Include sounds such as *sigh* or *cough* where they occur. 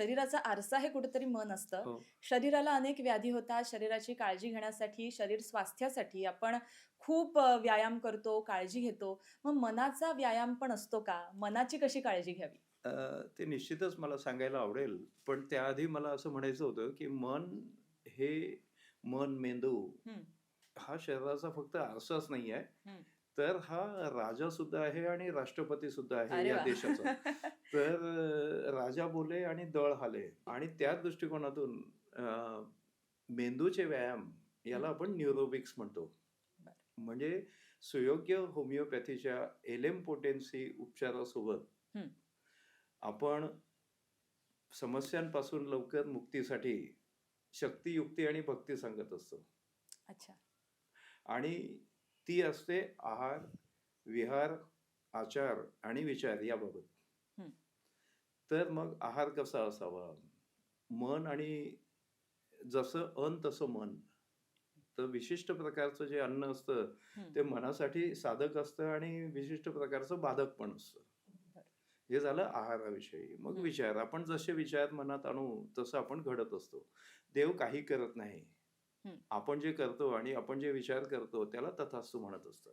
शरीराचा आरसा हे कुठेतरी मन असतं. हो. शरीराला अनेक व्याधी होतात. शरीराची काळजी घेण्यासाठी शरीर स्वास्थ्यासाठी आपण खूप व्यायाम करतो काळजी घेतो. मग मनाचा व्यायाम पण असतो का? मनाची कशी काळजी घ्यावी? ते निश्चितच मला सांगायला आवडेल. पण त्याआधी मला असं म्हणायचं होतं की मन हे मन मेंदू हा. शरीराचा फक्त आरसाच नाही आहे. तर हा राजा सुद्धा आहे आणि राष्ट्रपती सुद्धा आहे या. देशाचा. *laughs* तर राजा बोले आणि दळ हाले आणि त्या दृष्टिकोनातून मेंदूचे व्यायाम याला आपण न्यूरोबिक्स म्हणतो. म्हणजे सुयोग्य होमिओपॅथीच्या एलेम पोटेन्सी उपचारासोबत. आपण समस्यांपासून लवकर मुक्तीसाठी शक्ती युक्ती आणि भक्ती सांगत असतो अच्छा आणि ती असते आहार विहार आचार आणि विचार याबाबत. तर मग आहार कसा असावा मन आणि जसं अन तसं मन तर विशिष्ट प्रकारचं जे अन्न असतं. ते मनासाठी साधक असतं आणि विशिष्ट प्रकारचं बाधक पण असतं. हे झालं आहाराविषयी मग. विचार आपण जसे विचार मनात आणू तसं आपण घडत असतो देव काही करत नाही. आपण जे करतो आणि आपण जे विचार करतो त्याला तथास्तू म्हणत असतं